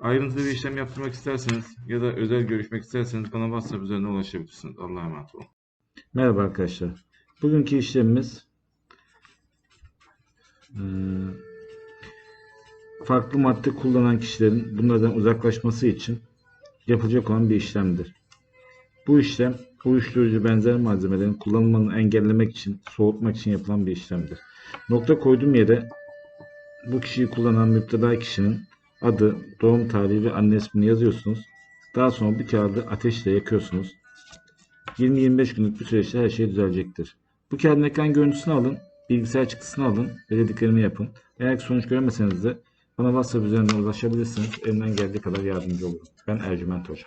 Ayrıntılı bir işlem yaptırmak isterseniz ya da özel görüşmek isterseniz bana WhatsApp üzerinden ulaşabilirsiniz. Allah'a emanet olun. Merhaba arkadaşlar. Bugünkü işlemimiz eee, farklı madde kullanan kişilerin bunlardan uzaklaşması için yapılacak olan bir işlemdir. Bu işlem uyuşturucu benzer malzemelerin kullanılmasını engellemek için, soğutmak için yapılan bir işlemdir. Nokta koyduğum yere bu kişiyi kullanan müptela kişinin adı, doğum tarihi ve anne ismini yazıyorsunuz. Daha sonra bu kağıdı ateşle yakıyorsunuz. 20-25 günlük bir süreçte her şey düzelecektir. Bu kağıdın ekran görüntüsünü alın, bilgisayar çıktısını alın ve dediklerimi yapın. Eğer sonuç göremeseniz de bana WhatsApp üzerinden ulaşabilirsiniz. Elimden geldiği kadar yardımcı olurum. Ben Ercüment Hoca.